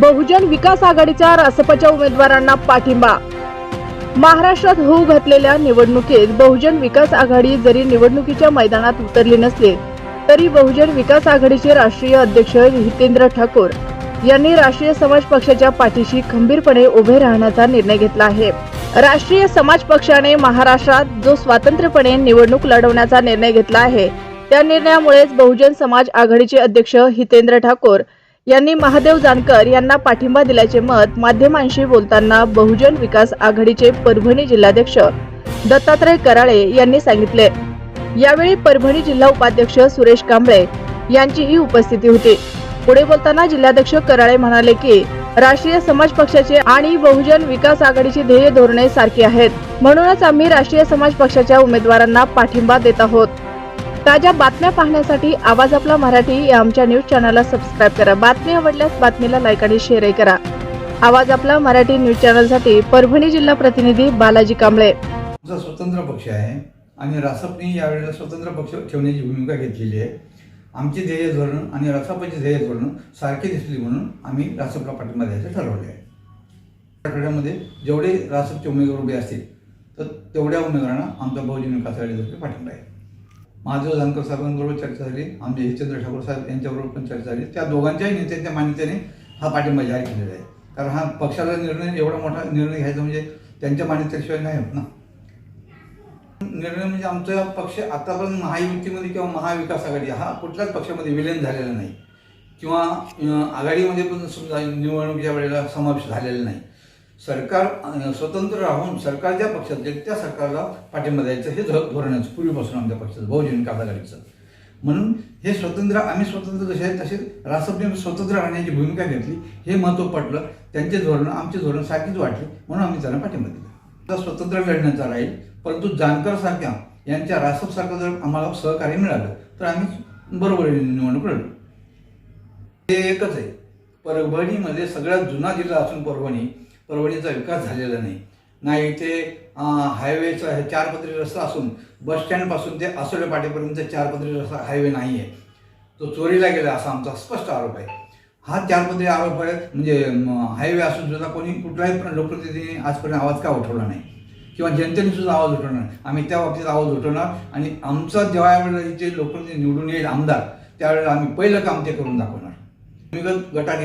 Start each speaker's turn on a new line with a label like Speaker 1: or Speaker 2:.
Speaker 1: बहुजन विकास आघाडीच्या रासपच्या उमेदवारांना पाठिंबा. महाराष्ट्रात होऊ घातलेल्या निवडणुकीत बहुजन विकास आघाडी जरी निवडणुकीच्या मैदानात उतरली नसली तरी बहुजन विकास आघाडीचे राष्ट्रीय अध्यक्ष हितेंद्र ठाकूर यांनी राष्ट्रीय समाज पक्षाच्या पाठीशी खंबीरपणे उभे राहण्याचा निर्णय घेतला आहे. राष्ट्रीय समाज पक्षाने महाराष्ट्रात जो स्वातंत्र्यपणे निवडणूक लढवण्याचा निर्णय घेतला आहे त्या निर्णयामुळेच बहुजन समाज आघाडीचे अध्यक्ष हितेंद्र ठाकूर यांनी महादेव जानकर यांना पाठिंबा दिल्याचे मत माध्यमांशी बोलताना बहुजन विकास आघाडीचे परभणी जिल्हाध्यक्ष दत्तात्रय कराळे यांनी सांगितले. यावेळी परभणी जिल्हा उपाध्यक्ष सुरेश कांबळे यांचीही उपस्थिती होती. पुढे बोलताना जिल्हाध्यक्ष कराळे म्हणाले की राष्ट्रीय समाज पक्षाचे आणि बहुजन विकास आघाडीची ध्येय धोरणे सारखी आहेत. म्हणूनच आम्ही राष्ट्रीय समाज पक्षाच्या उमेदवारांना पाठिंबा देत आहोत. ताज्या बातम्या पाहण्यासाठी आवाज आपला मराठी या आमच्या न्यूज चॅनलला सबस्क्राईब करा. बातमी आवडल्यास बातमीला लाईक आणि शेअरही करा. आवाज आपला मराठी न्यूज चॅनलसाठी परभणी जिल्हा प्रतिनिधी बालाजी कांबळे.
Speaker 2: आमचा स्वतंत्र पक्ष आहे आणि रासपने यावेळेला स्वतंत्र पक्ष ठेवण्याची भूमिका घेतलेली आहे. आमचे ध्येय धोरण आणि रासपचे ध्येय धोरण सारखे दिसली म्हणून आम्ही रासपला पाठिंबा द्यायचं ठरवले आहे. आठवड्यामध्ये जेवढे रासपचे उमेदवार उभे असतील तर तेवढ्या उमेदवारांना आमचा बहुजन विकास आघाडीतर्फे पाठिंबा आहे. महादेव जानकर साहेबांबरोबर चर्चा झाली. आमचे हिचंद्र ठाकूर साहेब यांच्याबरोबर पण चर्चा झाली. त्या दोघांच्याही नेत्यांच्या मान्यतेने हा पाठिंबा जाहीर केलेला आहे. कारण हा पक्षाचा निर्णय एवढा मोठा निर्णय घ्यायचा म्हणजे त्यांच्या मान्यतेशिवाय नाही होत ना. निर्णय म्हणजे आमचा पक्ष आतापर्यंत महायुतीमध्ये किंवा महाविकास आघाडी हा कुठल्याच पक्षामध्ये विलीन झालेला नाही. किंवा आघाडीमध्ये पण समजा निवडणुकीच्या वेळेला समावेश झालेला नाही. सरकार स्वतंत्र राहून सरकार ज्या पक्षात जाईल त्या सरकारला पाठिंबा द्यायचं हे धोरण आहे. पूर्वीपासून आमच्या पक्षाचं बहुजन विकास म्हणून हे स्वतंत्र आम्ही स्वतंत्र जसे आहेत तसे रासपने स्वतंत्र राहण्याची भूमिका घेतली. हे महत्त्व पटलं. त्यांचे धोरण आमचे धोरण सारखीच वाटले. म्हणून आम्ही त्यांना पाठिंबा दिला. आता स्वतंत्र लढण्याचा राहील परंतु जानकर सारख्या यांच्या रासपसारखं जर आम्हाला सहकार्य मिळालं तर आम्ही बरोबर निवडणूक लढलो ते एकच आहे. परभणीमध्ये सगळ्यात जुना जिल्हा असून परभणी परवडीचा विकास झालेला नाही. नाही इथे हायवेचा हे चारपदरी रस्ता असून बस स्टँडपासून ते आसोले पाटीपर्यंत चारपदरी रस्ता हायवे नाही आहे तो चोरीला गेला असा आमचा स्पष्ट आरोप आहे. हा चार पदरी आरोप आहे म्हणजे हायवे असून सुद्धा कोणी कुठलाही पण लोकप्रतिनिधीने आजपर्यंत आवाज का उठवला नाही? किंवा जनतेने सुद्धा आवाज उठवणार आम्ही त्या बाबतीत आवाज उठवणार आणि आमचा जेव्हा वेळेला जे लोकप्रतिनिधी निवडून येईल आमदार त्यावेळेला आम्ही पहिलं काम ते करून दाखवणार. भूमिगत गटाने